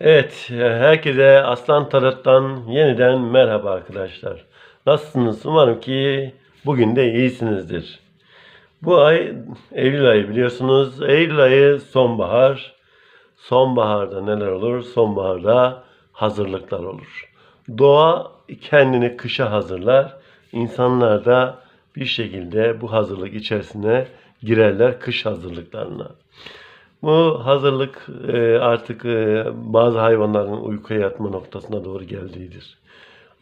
Evet, herkese Aslan Tarot'tan yeniden merhaba arkadaşlar. Nasılsınız? Umarım ki bugün de iyisinizdir. Bu ay Eylül ayı biliyorsunuz. Eylül ayı sonbahar. Sonbaharda neler olur? Sonbaharda hazırlıklar olur. Doğa kendini kışa hazırlar. İnsanlar da bir şekilde bu hazırlık içerisine girerler kış hazırlıklarına. Bu hazırlık e, artık e, bazı hayvanların uykuya yatma noktasına doğru geldiğidir.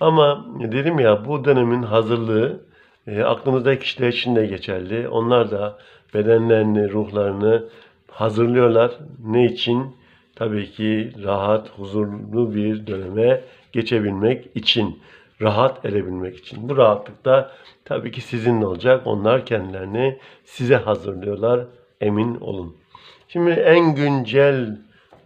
Ama dedim ya bu dönemin hazırlığı e, aklımızdaki kişiler için de geçerli. Onlar da bedenlerini, ruhlarını hazırlıyorlar. Ne için? Tabii ki rahat, huzurlu bir döneme geçebilmek için, rahat edebilmek için. Bu rahatlıkta tabii ki sizinle olacak. Onlar kendilerini size hazırlıyorlar. Emin olun. Şimdi en güncel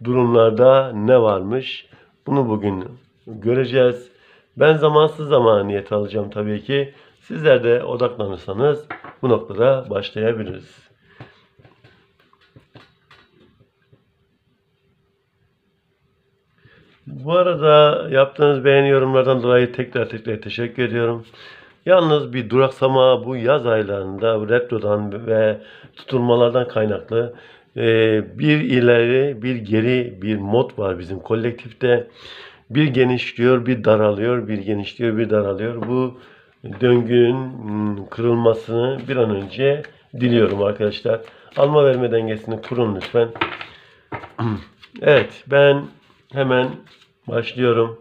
durumlarda ne varmış? Bunu bugün göreceğiz. Ben zamansız zamaniyet alacağım tabii ki. Sizler de odaklanırsanız bu noktada başlayabiliriz. Bu arada yaptığınız beğeni yorumlardan dolayı tekrar tekrar teşekkür ediyorum. Yalnız bir duraksama bu yaz aylarında retrodan ve tutulmalardan kaynaklı bir ileri bir geri bir mod var bizim kolektifte. Bir genişliyor, bir daralıyor, bir genişliyor, bir daralıyor. Bu döngünün kırılmasını bir an önce diliyorum arkadaşlar. Alma verme dengesini kurun lütfen. Evet, ben hemen başlıyorum.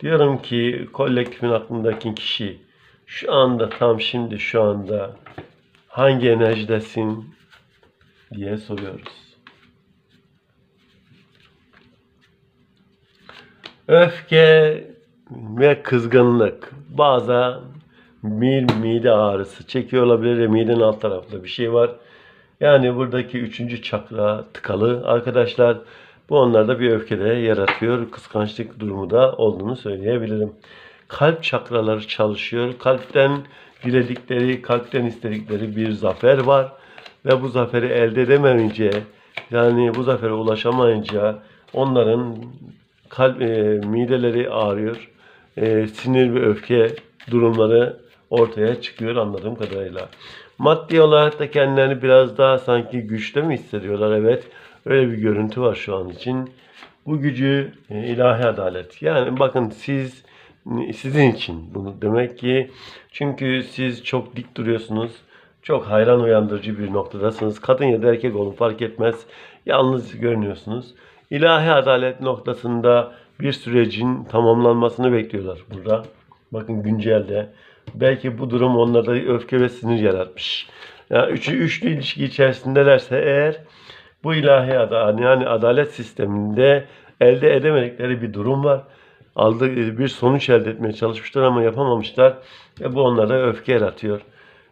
Diyorum ki kolektifin aklındaki kişi şu anda tam şimdi şu anda hangi enerjidesin diye soruyoruz. Öfke ve kızgınlık bazen bir mide ağrısı çekiyor olabilir ve midenin alt tarafında bir şey var. Yani buradaki üçüncü çakra tıkalı arkadaşlar. Bu onlarda bir öfke de yaratıyor. Kıskançlık durumu da olduğunu söyleyebilirim. Kalp çakraları çalışıyor. Kalpten diledikleri, kalpten istedikleri bir zafer var. Ve bu zaferi elde edemeyince, yani bu zafere ulaşamayınca onların kalp, e, mideleri ağrıyor. E, sinir ve öfke durumları ortaya çıkıyor anladığım kadarıyla. Maddi olarak da kendilerini biraz daha sanki güçte mi hissediyorlar? Evet. Öyle bir görüntü var şu an için. Bu gücü e, ilahi adalet. Yani bakın siz sizin için bunu demek ki çünkü siz çok dik duruyorsunuz. Çok hayran uyandırıcı bir noktadasınız. Kadın ya da erkek olun fark etmez. Yalnız görünüyorsunuz. İlahi adalet noktasında bir sürecin tamamlanmasını bekliyorlar burada. Bakın güncelde. Belki bu durum onlarda öfke ve sinir yaratmış. Yani üçü, üçlü ilişki içerisindelerse eğer bu ilahi adalet yani adalet sisteminde elde edemedikleri bir durum var. Aldığı bir sonuç elde etmeye çalışmışlar ama yapamamışlar. Ve bu onlara öfke yaratıyor.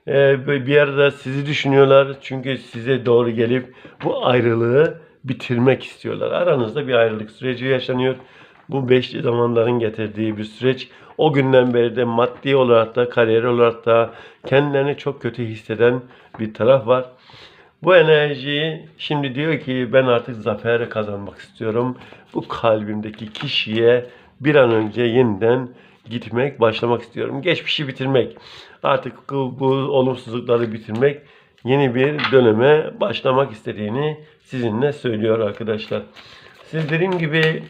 Ee, bir yerde sizi düşünüyorlar çünkü size doğru gelip bu ayrılığı bitirmek istiyorlar. Aranızda bir ayrılık süreci yaşanıyor. Bu beşli zamanların getirdiği bir süreç. O günden beri de maddi olarak da kariyer olarak da kendilerini çok kötü hisseden bir taraf var. Bu enerjiyi şimdi diyor ki ben artık zafer kazanmak istiyorum. Bu kalbimdeki kişiye bir an önce yeniden gitmek, başlamak istiyorum. Geçmişi bitirmek. Artık bu, olumsuzlukları bitirmek, yeni bir döneme başlamak istediğini sizinle söylüyor arkadaşlar. Siz dediğim gibi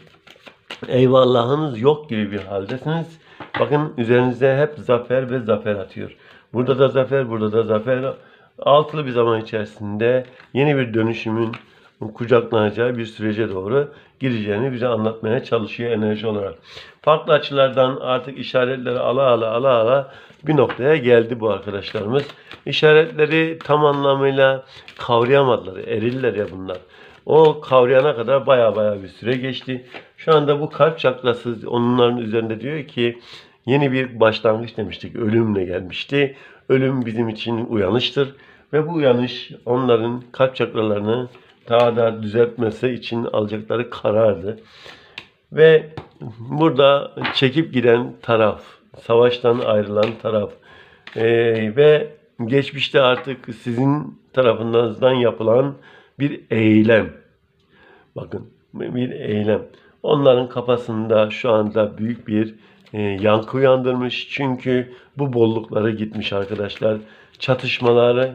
eyvallahınız yok gibi bir haldesiniz. Bakın üzerinize hep zafer ve zafer atıyor. Burada da zafer, burada da zafer. Altılı bir zaman içerisinde yeni bir dönüşümün kucaklanacağı bir sürece doğru gireceğini bize anlatmaya çalışıyor enerji olarak. Farklı açılardan artık işaretleri ala ala ala ala bir noktaya geldi bu arkadaşlarımız. İşaretleri tam anlamıyla kavrayamadılar. Eriller ya bunlar. O kavrayana kadar baya baya bir süre geçti. Şu anda bu kalp çakrası onların üzerinde diyor ki yeni bir başlangıç demiştik. Ölümle gelmişti. Ölüm bizim için uyanıştır. Ve bu uyanış onların kalp çakralarını daha da düzeltmesi için alacakları karardı. Ve burada çekip giden taraf, savaştan ayrılan taraf ee, ve geçmişte artık sizin tarafınızdan yapılan bir eylem. Bakın bir eylem. Onların kafasında şu anda büyük bir e, yankı uyandırmış. Çünkü bu bollukları gitmiş arkadaşlar. Çatışmaları,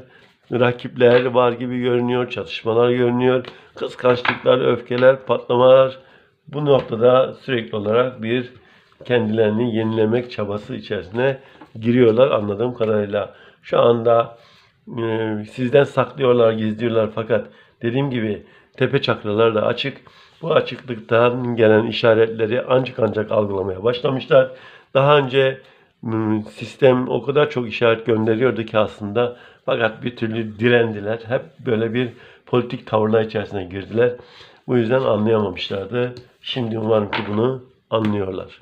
rakipler var gibi görünüyor. Çatışmalar görünüyor. Kıskançlıklar, öfkeler, patlamalar. Bu noktada sürekli olarak bir kendilerini yenilemek çabası içerisine giriyorlar anladığım kadarıyla. Şu anda e, sizden saklıyorlar, gizliyorlar fakat dediğim gibi tepe çakralar da açık. Bu açıklıktan gelen işaretleri ancak ancak algılamaya başlamışlar. Daha önce m, sistem o kadar çok işaret gönderiyordu ki aslında fakat bir türlü direndiler. Hep böyle bir politik tavırlar içerisine girdiler. Bu yüzden anlayamamışlardı. Şimdi umarım ki bunu anlıyorlar.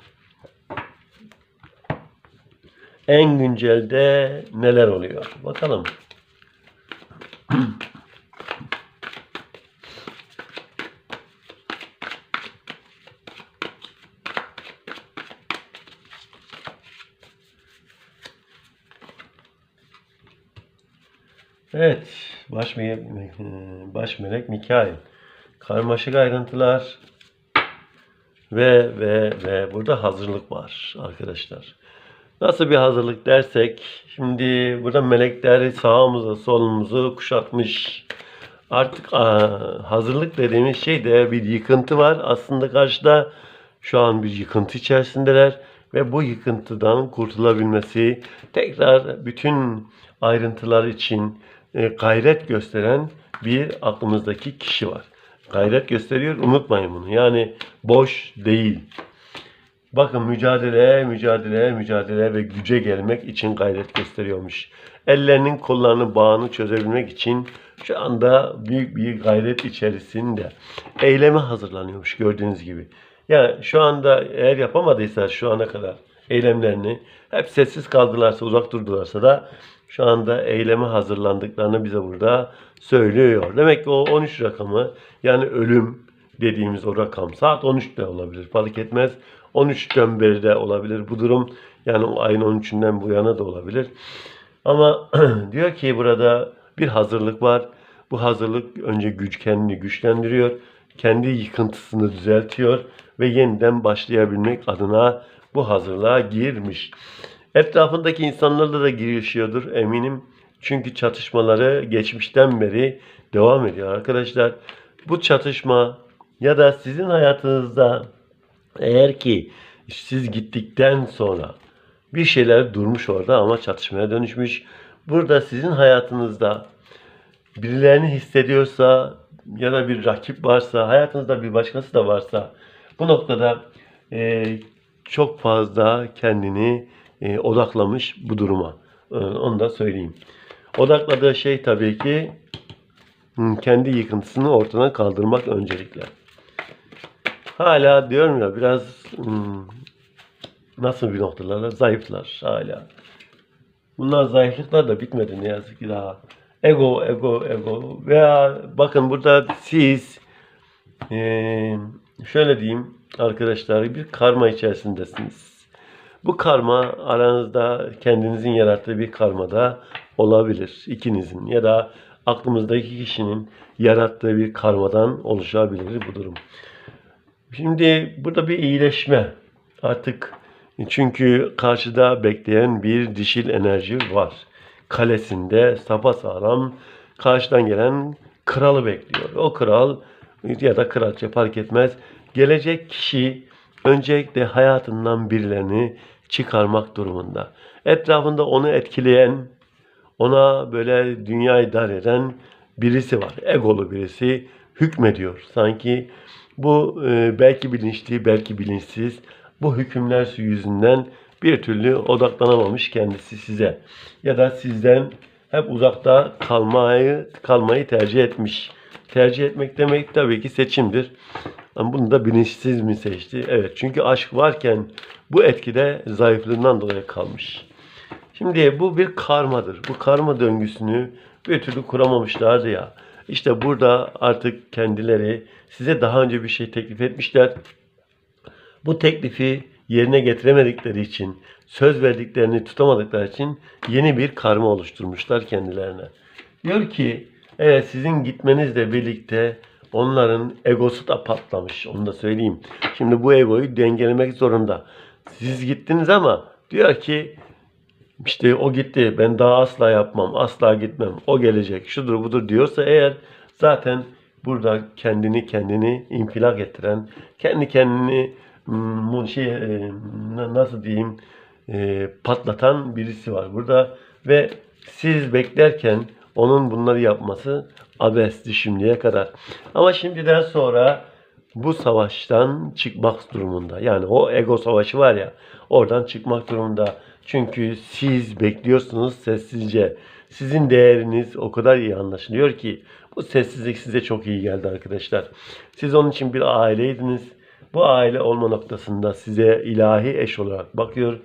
En güncelde neler oluyor? Bakalım. Evet, baş melek, Mikail. Karmaşık ayrıntılar ve ve ve burada hazırlık var arkadaşlar. Nasıl bir hazırlık dersek, şimdi burada melekler sağımızı solumuzu kuşatmış. Artık hazırlık dediğimiz şey de bir yıkıntı var. Aslında karşıda şu an bir yıkıntı içerisindeler ve bu yıkıntıdan kurtulabilmesi tekrar bütün ayrıntılar için e, gayret gösteren bir aklımızdaki kişi var. Gayret gösteriyor, unutmayın bunu. Yani boş değil. Bakın mücadele, mücadele, mücadele ve güce gelmek için gayret gösteriyormuş. Ellerinin kollarını bağını çözebilmek için şu anda büyük bir gayret içerisinde eyleme hazırlanıyormuş gördüğünüz gibi. Yani şu anda eğer yapamadıysa şu ana kadar eylemlerini hep sessiz kaldılarsa, uzak durdularsa da şu anda eyleme hazırlandıklarını bize burada söylüyor. Demek ki o 13 rakamı yani ölüm dediğimiz o rakam saat 13'te olabilir fark etmez. 13'ten beri de olabilir bu durum. Yani ayın 13'ünden bu yana da olabilir. Ama diyor ki burada bir hazırlık var. Bu hazırlık önce güç kendini güçlendiriyor. Kendi yıkıntısını düzeltiyor ve yeniden başlayabilmek adına bu hazırlığa girmiş. Etrafındaki insanlarla da girişiyordur eminim. Çünkü çatışmaları geçmişten beri devam ediyor arkadaşlar. Bu çatışma ya da sizin hayatınızda eğer ki siz gittikten sonra bir şeyler durmuş orada ama çatışmaya dönüşmüş. Burada sizin hayatınızda birilerini hissediyorsa ya da bir rakip varsa, hayatınızda bir başkası da varsa bu noktada e, çok fazla kendini e, odaklamış bu duruma. E, onu da söyleyeyim. Odakladığı şey tabii ki kendi yıkıntısını ortadan kaldırmak öncelikle. Hala diyorum ya biraz nasıl bir noktalarla zayıflar hala. Bunlar zayıflıklar da bitmedi ne yazık ki daha. Ego, ego, ego. Veya bakın burada siz eee, şöyle diyeyim arkadaşlar bir karma içerisindesiniz. Bu karma aranızda kendinizin yarattığı bir karma da olabilir. ikinizin ya da aklımızdaki kişinin yarattığı bir karmadan oluşabilir bu durum. Şimdi burada bir iyileşme artık çünkü karşıda bekleyen bir dişil enerji var. Kalesinde sapasağlam karşıdan gelen kralı bekliyor. O kral ya da kraliçe fark etmez. Gelecek kişi öncelikle hayatından birilerini çıkarmak durumunda. Etrafında onu etkileyen, ona böyle dünyayı dar eden birisi var. Egolu birisi hükmediyor. Sanki bu e, belki bilinçli, belki bilinçsiz bu hükümler yüzünden bir türlü odaklanamamış kendisi size. Ya da sizden hep uzakta kalmayı kalmayı tercih etmiş. Tercih etmek demek tabii ki seçimdir. Ama bunu da bilinçsiz mi seçti? Evet çünkü aşk varken bu etkide zayıflığından dolayı kalmış. Şimdi bu bir karmadır. Bu karma döngüsünü bir türlü kuramamışlardı ya. İşte burada artık kendileri size daha önce bir şey teklif etmişler. Bu teklifi yerine getiremedikleri için, söz verdiklerini tutamadıkları için yeni bir karma oluşturmuşlar kendilerine. Diyor ki, evet sizin gitmenizle birlikte onların egosu da patlamış. Onu da söyleyeyim. Şimdi bu egoyu dengelemek zorunda. Siz gittiniz ama diyor ki işte o gitti ben daha asla yapmam asla gitmem o gelecek şudur budur diyorsa eğer zaten burada kendini kendini infilak ettiren kendi kendini bu şey na- nasıl diyeyim e, patlatan birisi var burada ve siz beklerken onun bunları yapması abesti şimdiye kadar. Ama şimdiden sonra bu savaştan çıkmak durumunda. Yani o ego savaşı var ya oradan çıkmak durumunda. Çünkü siz bekliyorsunuz sessizce. Sizin değeriniz o kadar iyi anlaşılıyor ki bu sessizlik size çok iyi geldi arkadaşlar. Siz onun için bir aileydiniz. Bu aile olma noktasında size ilahi eş olarak bakıyor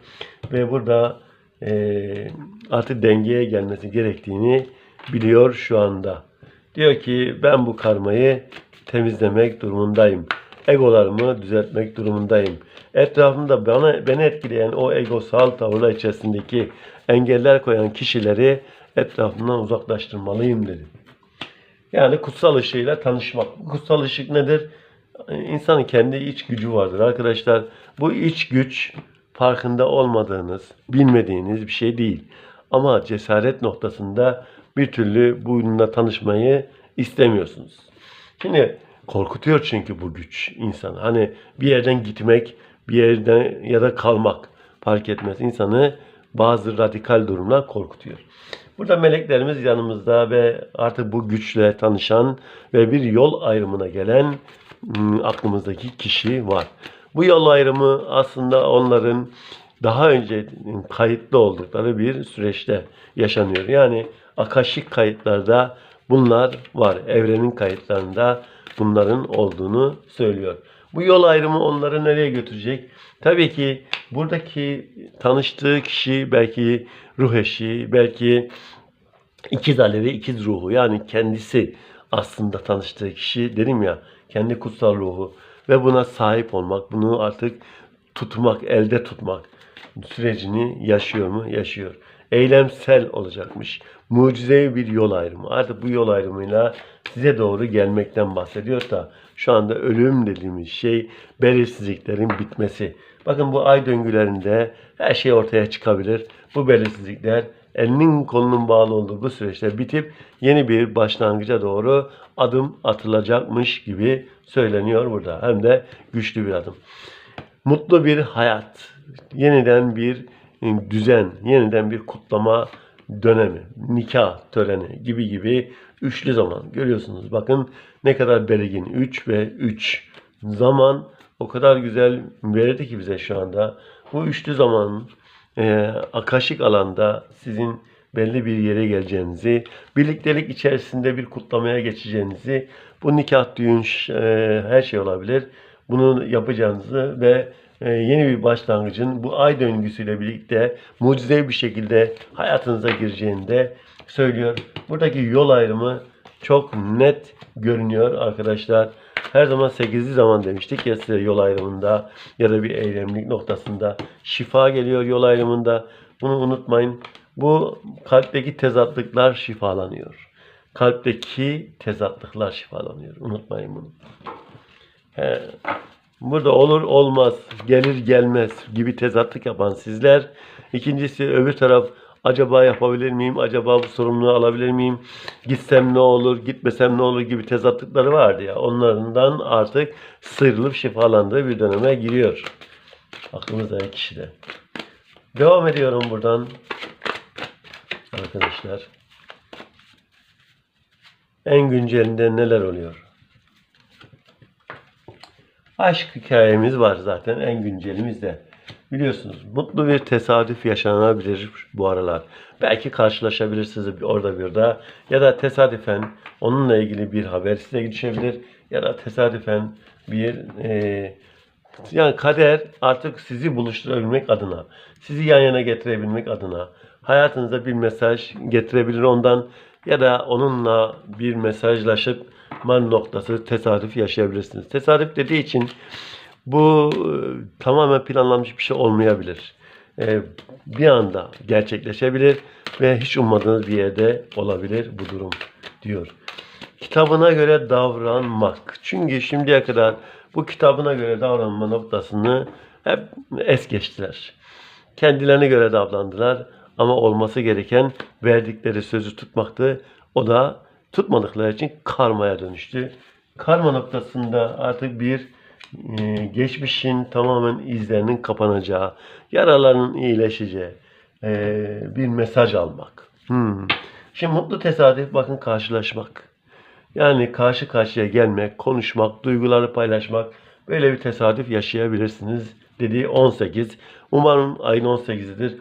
ve burada eee, artık dengeye gelmesi gerektiğini biliyor şu anda. Diyor ki ben bu karmayı temizlemek durumundayım. Egolarımı düzeltmek durumundayım. Etrafımda bana beni etkileyen o egosal tavırlar içerisindeki engeller koyan kişileri etrafımdan uzaklaştırmalıyım dedi. Yani kutsal ışığıyla tanışmak. Kutsal ışık nedir? İnsanın kendi iç gücü vardır arkadaşlar. Bu iç güç farkında olmadığınız, bilmediğiniz bir şey değil. Ama cesaret noktasında bir türlü bununla tanışmayı istemiyorsunuz. Şimdi korkutuyor çünkü bu güç insanı. Hani bir yerden gitmek, bir yerden ya da kalmak fark etmez. İnsanı bazı radikal durumlar korkutuyor. Burada meleklerimiz yanımızda ve artık bu güçle tanışan ve bir yol ayrımına gelen ım, aklımızdaki kişi var. Bu yol ayrımı aslında onların daha önce kayıtlı oldukları bir süreçte yaşanıyor. Yani akaşik kayıtlarda bunlar var. Evrenin kayıtlarında bunların olduğunu söylüyor. Bu yol ayrımı onları nereye götürecek? Tabii ki buradaki tanıştığı kişi belki ruh eşi, belki ikiz alevi, ikiz ruhu yani kendisi aslında tanıştığı kişi dedim ya kendi kutsal ruhu ve buna sahip olmak, bunu artık tutmak, elde tutmak sürecini yaşıyor mu? Yaşıyor. Eylemsel olacakmış. Mucizevi bir yol ayrımı. Artık bu yol ayrımıyla size doğru gelmekten bahsediyor da şu anda ölüm dediğimiz şey belirsizliklerin bitmesi. Bakın bu ay döngülerinde her şey ortaya çıkabilir. Bu belirsizlikler elinin kolunun bağlı olduğu bu süreçte bitip yeni bir başlangıca doğru adım atılacakmış gibi söyleniyor burada. Hem de güçlü bir adım mutlu bir hayat, yeniden bir düzen, yeniden bir kutlama dönemi, nikah töreni gibi gibi üçlü zaman görüyorsunuz. Bakın ne kadar belirgin 3 ve 3 zaman o kadar güzel verdi ki bize şu anda. Bu üçlü zaman e, akaşik alanda sizin belli bir yere geleceğinizi, birliktelik içerisinde bir kutlamaya geçeceğinizi, bu nikah, düğün, e, her şey olabilir. Bunu yapacağınızı ve yeni bir başlangıcın bu ay döngüsüyle birlikte mucizevi bir şekilde hayatınıza gireceğini de söylüyor. Buradaki yol ayrımı çok net görünüyor arkadaşlar. Her zaman 8'li zaman demiştik ya size yol ayrımında ya da bir eylemlik noktasında şifa geliyor yol ayrımında. Bunu unutmayın. Bu kalpteki tezatlıklar şifalanıyor. Kalpteki tezatlıklar şifalanıyor. Unutmayın bunu. He. Burada olur olmaz, gelir gelmez gibi tezatlık yapan sizler. İkincisi öbür taraf acaba yapabilir miyim? Acaba bu sorumluluğu alabilir miyim? Gitsem ne olur, gitmesem ne olur gibi tezatlıkları vardı ya. Onlardan artık sıyrılıp şifalandığı bir döneme giriyor. Aklımızdaki kişide. Devam ediyorum buradan. Arkadaşlar. En güncelinde neler oluyor? Aşk hikayemiz var zaten en güncelimizde. Biliyorsunuz mutlu bir tesadüf yaşanabilir bu aralar. Belki karşılaşabilirsiniz orada bir de ya da tesadüfen onunla ilgili bir haber size düşebilir ya da tesadüfen bir e, yani kader artık sizi buluşturabilmek adına, sizi yan yana getirebilmek adına hayatınıza bir mesaj getirebilir ondan ya da onunla bir mesajlaşıp man noktası tesadüf yaşayabilirsiniz. Tesadüf dediği için bu e, tamamen planlanmış bir şey olmayabilir. E, bir anda gerçekleşebilir ve hiç ummadığınız bir yerde olabilir bu durum diyor. kitabına göre davranmak. Çünkü şimdiye kadar bu kitabına göre davranma noktasını hep es geçtiler. Kendilerine göre davrandılar ama olması gereken verdikleri sözü tutmaktı. O da tutmadıkları için karmaya dönüştü. Karma noktasında artık bir e, geçmişin tamamen izlerinin kapanacağı, yaraların iyileşeceği e, bir mesaj almak. Hmm. Şimdi mutlu tesadüf bakın karşılaşmak. Yani karşı karşıya gelmek, konuşmak, duyguları paylaşmak böyle bir tesadüf yaşayabilirsiniz dediği 18. Umarım ayın 18'idir.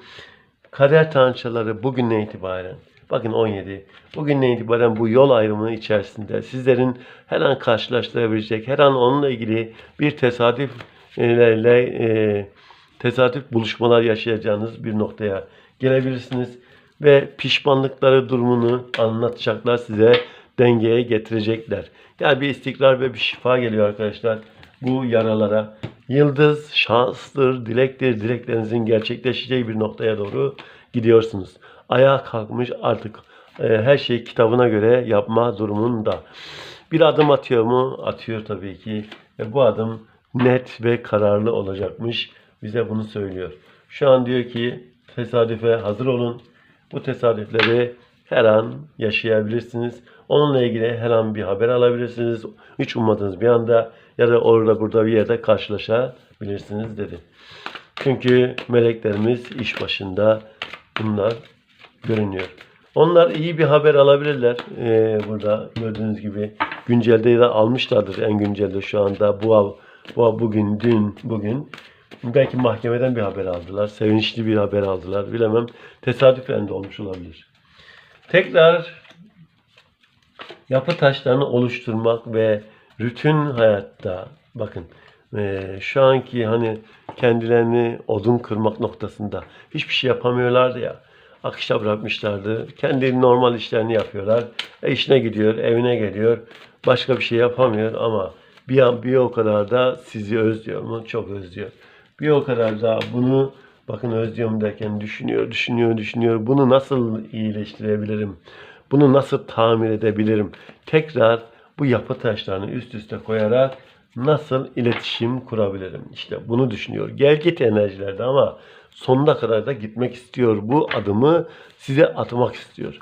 Kader tanrıçaları bugünden itibaren bakın 17. Bugünden itibaren bu yol ayrımı içerisinde sizlerin her an karşılaştırabilecek, her an onunla ilgili bir tesadüf ile e, tesadüf buluşmalar yaşayacağınız bir noktaya gelebilirsiniz ve pişmanlıkları durumunu anlatacaklar size dengeye getirecekler. Yani bir istikrar ve bir şifa geliyor arkadaşlar bu yaralara. Yıldız şanstır, dilektir. Dileklerinizin gerçekleşeceği bir noktaya doğru gidiyorsunuz. Ayağa kalkmış artık e, her şey kitabına göre yapma durumunda. Bir adım atıyor mu? Atıyor tabii ki. Ve bu adım net ve kararlı olacakmış. Bize bunu söylüyor. Şu an diyor ki tesadüfe hazır olun. Bu tesadüfleri her an yaşayabilirsiniz. Onunla ilgili her an bir haber alabilirsiniz. Hiç ummadığınız bir anda ya da orada burada bir yerde karşılaşabilirsiniz dedi. Çünkü meleklerimiz iş başında bunlar görünüyor. Onlar iyi bir haber alabilirler. Ee, burada gördüğünüz gibi güncelde de almışlardır en güncelde şu anda bu bu bugün dün bugün belki mahkemeden bir haber aldılar. Sevinçli bir haber aldılar. Bilemem. Tesadüfen de olmuş olabilir. Tekrar yapı taşlarını oluşturmak ve rutin hayatta bakın eee, şu anki hani kendilerini odun kırmak noktasında hiçbir şey yapamıyorlardı ya akışa bırakmışlardı. Kendi normal işlerini yapıyorlar. E işine gidiyor, evine geliyor. Başka bir şey yapamıyor ama bir an bir o kadar da sizi özlüyor mu? Çok özlüyor. Bir o kadar da bunu bakın özlüyorum derken düşünüyor, düşünüyor, düşünüyor. Bunu nasıl iyileştirebilirim? Bunu nasıl tamir edebilirim? Tekrar bu yapı taşlarını üst üste koyarak nasıl iletişim kurabilirim? İşte bunu düşünüyor. Gel git enerjilerde ama sonuna kadar da gitmek istiyor. Bu adımı size atmak istiyor.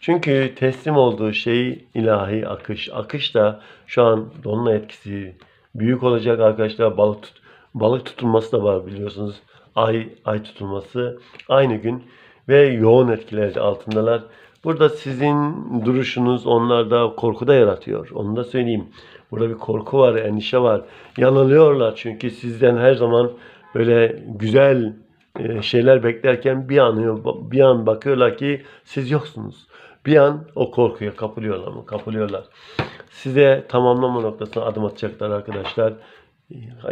Çünkü teslim olduğu şey ilahi akış. Akış da şu an dolunay etkisi büyük olacak arkadaşlar. Balık tut balık tutulması da var biliyorsunuz. Ay ay tutulması aynı gün ve yoğun etkiler altındalar. Burada sizin duruşunuz onlarda korku da yaratıyor. Onu da söyleyeyim. Burada bir korku var, endişe var. Yanılıyorlar çünkü sizden her zaman böyle güzel e, şeyler beklerken bir an bir an bakıyorlar ki siz yoksunuz. Bir an o korkuya kapılıyorlar mı? Kapılıyorlar. Size tamamlama noktasına adım atacaklar arkadaşlar.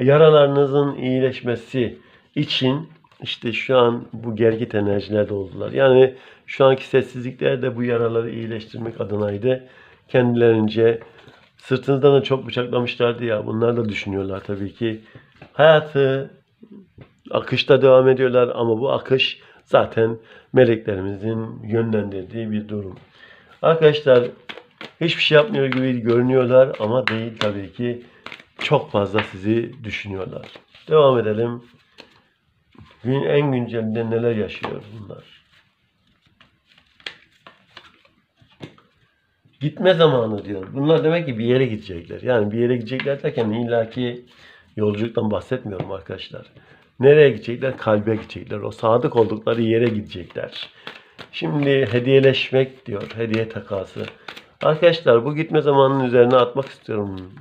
Yaralarınızın iyileşmesi için işte şu an bu gergit enerjilerde oldular. Yani şu anki sessizlikler de bu yaraları iyileştirmek adınaydı. Kendilerince sırtınızdan da çok bıçaklamışlardı ya. Bunlar da düşünüyorlar tabii ki. Hayatı akışta devam ediyorlar ama bu akış zaten meleklerimizin yönlendirdiği bir durum. Arkadaşlar hiçbir şey yapmıyor gibi görünüyorlar ama değil tabii ki. Çok fazla sizi düşünüyorlar. Devam edelim. Gün en güncelinde neler yaşıyor bunlar? Gitme zamanı diyor. Bunlar demek ki bir yere gidecekler. Yani bir yere gidecekler derken illaki yolculuktan bahsetmiyorum arkadaşlar. Nereye gidecekler? Kalbe gidecekler. O sadık oldukları yere gidecekler. Şimdi hediyeleşmek diyor. Hediye takası. Arkadaşlar bu gitme zamanının üzerine atmak istiyorum.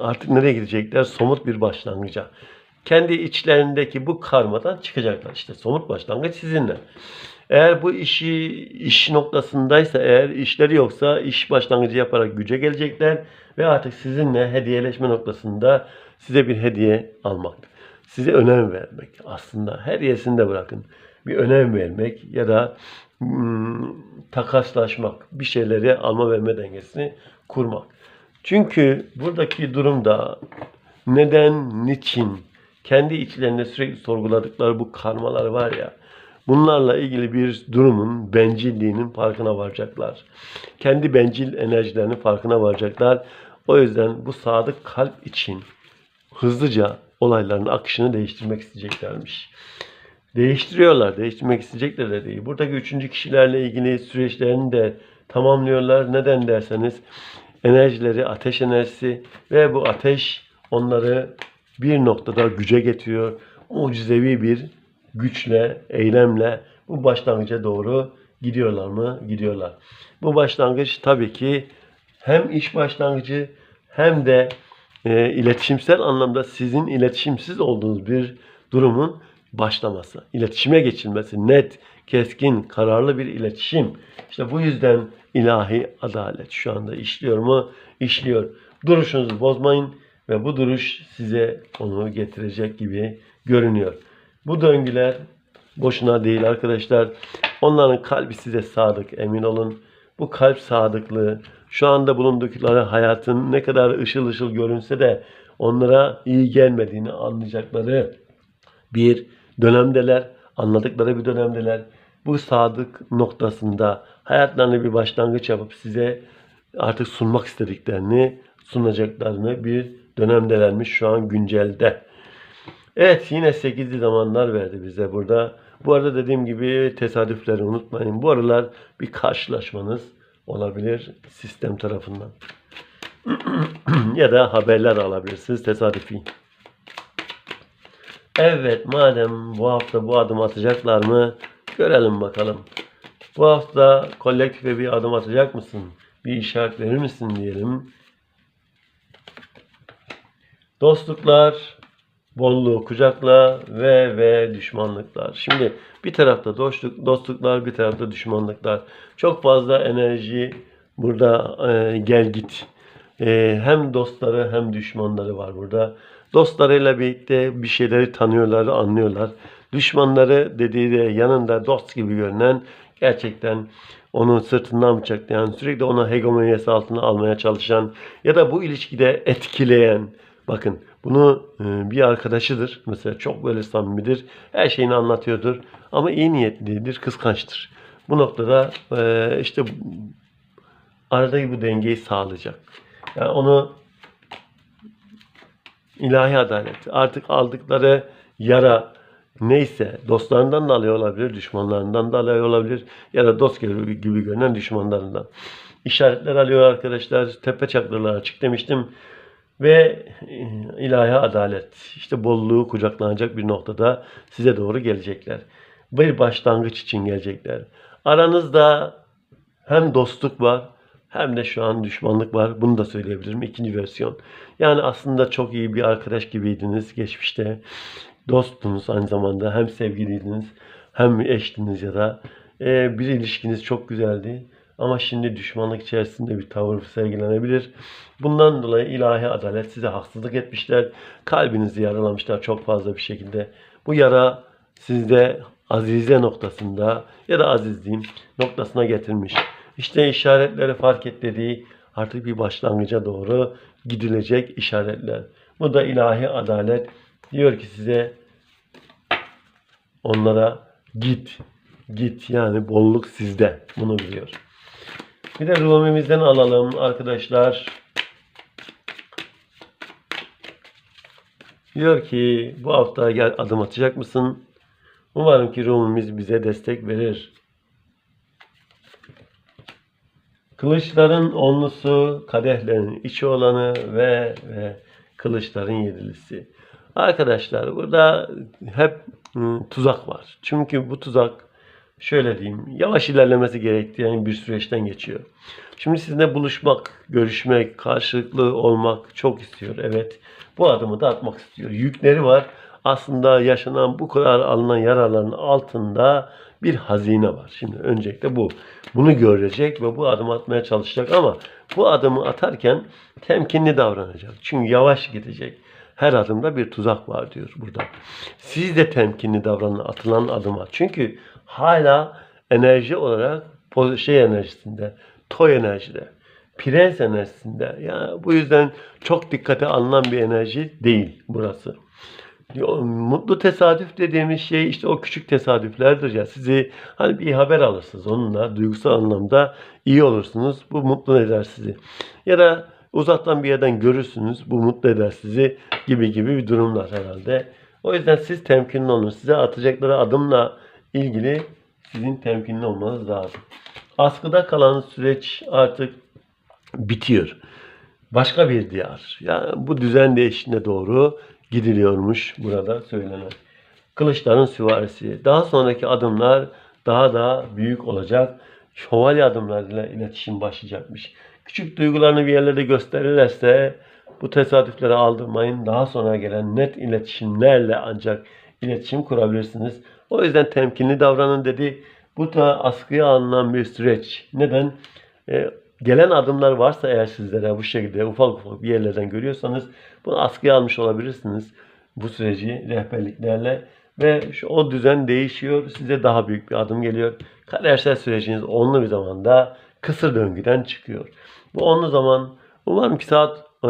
Artık nereye gidecekler? Somut bir başlangıca. Kendi içlerindeki bu karmadan çıkacaklar. İşte somut başlangıç sizinle. Eğer bu işi iş noktasındaysa eğer işleri yoksa iş başlangıcı yaparak güce gelecekler ve artık sizinle hediyeleşme noktasında size bir hediye almak. Size önem vermek. Aslında her yesinde bırakın. Bir önem vermek ya da hmm, takaslaşmak. Bir şeyleri alma verme dengesini kurmak. Çünkü buradaki durumda neden, niçin, kendi içlerinde sürekli sorguladıkları bu karmalar var ya, bunlarla ilgili bir durumun bencilliğinin farkına varacaklar. Kendi bencil enerjilerinin farkına varacaklar. O yüzden bu sadık kalp için hızlıca olayların akışını değiştirmek isteyeceklermiş. Değiştiriyorlar. Değiştirmek isteyecekler de değil. Buradaki üçüncü kişilerle ilgili süreçlerini de tamamlıyorlar. Neden derseniz enerjileri ateş enerjisi ve bu ateş onları bir noktada güce getiriyor. Mucizevi bir güçle, eylemle bu başlangıca doğru gidiyorlar mı? Gidiyorlar. Bu başlangıç tabii ki hem iş başlangıcı hem de e, iletişimsel anlamda sizin iletişimsiz olduğunuz bir durumun başlaması, iletişime geçilmesi, net, keskin, kararlı bir iletişim. İşte bu yüzden ilahi adalet şu anda işliyor mu? İşliyor. Duruşunuzu bozmayın ve bu duruş size onu getirecek gibi görünüyor. Bu döngüler boşuna değil arkadaşlar. Onların kalbi size sadık emin olun. Bu kalp sadıklığı şu anda bulundukları hayatın ne kadar ışıl ışıl görünse de onlara iyi gelmediğini anlayacakları bir dönemdeler, anladıkları bir dönemdeler. Bu sadık noktasında hayatlarını bir başlangıç yapıp size artık sunmak istediklerini sunacaklarını bir dönemdelermiş şu an güncelde. Evet yine 8'li zamanlar verdi bize burada. Bu arada dediğim gibi tesadüfleri unutmayın. Bu aralar bir karşılaşmanız olabilir sistem tarafından. ya da haberler alabilirsiniz tesadüfi. Evet madem bu hafta bu adım atacaklar mı görelim bakalım. Bu hafta kolektife bir adım atacak mısın? Bir işaret verir misin diyelim. Dostluklar, bolluğu kucakla ve ve düşmanlıklar. Şimdi bir tarafta dostluk, dostluklar, bir tarafta düşmanlıklar. Çok fazla enerji burada e, gel git. E, hem dostları hem düşmanları var burada. Dostlarıyla birlikte bir şeyleri tanıyorlar, anlıyorlar. Düşmanları dediği de yanında dost gibi görünen gerçekten onun sırtından bıçaklayan, sürekli ona hegemonyası altına almaya çalışan ya da bu ilişkide etkileyen, bakın bunu e, bir arkadaşıdır. Mesela çok böyle samimidir. Her şeyini anlatıyordur. Ama iyi niyetlidir, kıskançtır. Bu noktada e, işte aradaki bu dengeyi sağlayacak. Yani onu ilahi adalet. Artık aldıkları yara neyse dostlarından da alıyor olabilir, düşmanlarından da alıyor olabilir ya da dost gibi, gibi görünen düşmanlarından. İşaretler alıyor arkadaşlar. Tepe çakraları açık demiştim. Ve e, ilahi adalet, işte bolluğu kucaklanacak bir noktada size doğru gelecekler. Bir başlangıç için gelecekler. Aranızda hem dostluk var hem de şu an düşmanlık var. Bunu da söyleyebilirim. İkinci versiyon. Yani aslında çok iyi bir arkadaş gibiydiniz geçmişte. Dosttunuz aynı zamanda. Hem sevgiliydiniz hem eştiniz ya da e, bir ilişkiniz çok güzeldi. Ama şimdi düşmanlık içerisinde bir tavır sergilenebilir. Bundan dolayı ilahi adalet size haksızlık etmişler. Kalbinizi yaralamışlar çok fazla bir şekilde. Bu yara sizde azize noktasında ya da azizliğin noktasına getirmiş. İşte işaretleri fark et dediği artık bir başlangıca doğru gidilecek işaretler. Bu da ilahi adalet. Diyor ki size onlara git, git yani bolluk sizde. Bunu biliyor. Bir de Rumi'mizden alalım arkadaşlar. Diyor ki bu hafta gel adım atacak mısın? Umarım ki Rumimiz bize destek verir. Kılıçların onlusu, kadehlerin içi olanı ve, ve kılıçların yedilisi. Arkadaşlar burada hep ı, tuzak var. Çünkü bu tuzak şöyle diyeyim yavaş ilerlemesi gerektiği bir süreçten geçiyor. Şimdi sizinle buluşmak, görüşmek, karşılıklı olmak çok istiyor. Evet bu adımı da atmak istiyor. Yükleri var. Aslında yaşanan bu kadar alınan yaraların altında bir hazine var. Şimdi öncelikle bu. Bunu görecek ve bu adımı atmaya çalışacak ama bu adımı atarken temkinli davranacak. Çünkü yavaş gidecek. Her adımda bir tuzak var diyor burada. Siz de temkinli davranın atılan adıma. Çünkü hala enerji olarak şey enerjisinde, toy enerjide, prens enerjisinde. Ya bu yüzden çok dikkate alınan bir enerji değil burası. Mutlu tesadüf dediğimiz şey işte o küçük tesadüflerdir ya. Sizi hani bir haber alırsınız onunla duygusal anlamda iyi olursunuz. Bu mutlu eder sizi. Ya da uzaktan bir yerden görürsünüz. Bu mutlu eder sizi gibi gibi bir durumlar herhalde. O yüzden siz temkinli olun. Size atacakları adımla ilgili sizin temkinli olmanız lazım. Askıda kalan süreç artık bitiyor. Başka bir diyar. Yani bu düzen değişimine doğru gidiliyormuş burada söylenen. Kılıçların süvarisi. Daha sonraki adımlar daha da büyük olacak. Şövalye adımlarıyla iletişim başlayacakmış. Küçük duygularını bir yerlerde gösterirlerse bu tesadüfleri aldırmayın. Daha sonra gelen net iletişimlerle ancak iletişim kurabilirsiniz. O yüzden temkinli davranın dedi. Bu da askıya alınan bir süreç. Neden? E, gelen adımlar varsa eğer sizlere bu şekilde ufak ufak bir yerlerden görüyorsanız bunu askıya almış olabilirsiniz. Bu süreci rehberliklerle ve şu, o düzen değişiyor. Size daha büyük bir adım geliyor. Kadersel süreciniz onlu bir zamanda kısır döngüden çıkıyor. Bu onlu zaman umarım ki saat e,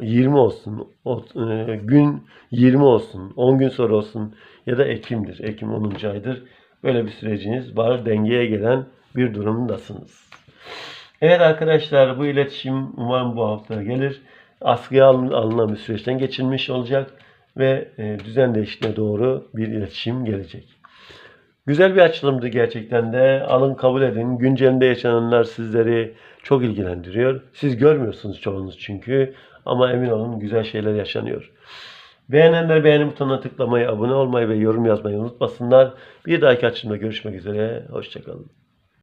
20 olsun, o, e, gün 20 olsun, 10 gün sonra olsun ya da Ekim'dir. Ekim 10. aydır. Böyle bir süreciniz var. Dengeye gelen bir durumdasınız. Evet arkadaşlar bu iletişim umarım bu hafta gelir. Askıya alın- alınan bir süreçten geçilmiş olacak ve e, düzen değişikliğine doğru bir iletişim gelecek. Güzel bir açılımdı gerçekten de. Alın kabul edin. Güncelinde yaşananlar sizleri çok ilgilendiriyor. Siz görmüyorsunuz çoğunuz çünkü. Ama emin olun güzel şeyler yaşanıyor. Beğenenler beğeni butonuna tıklamayı, abone olmayı ve yorum yazmayı unutmasınlar. Bir dahaki açılımda görüşmek üzere. Hoşçakalın.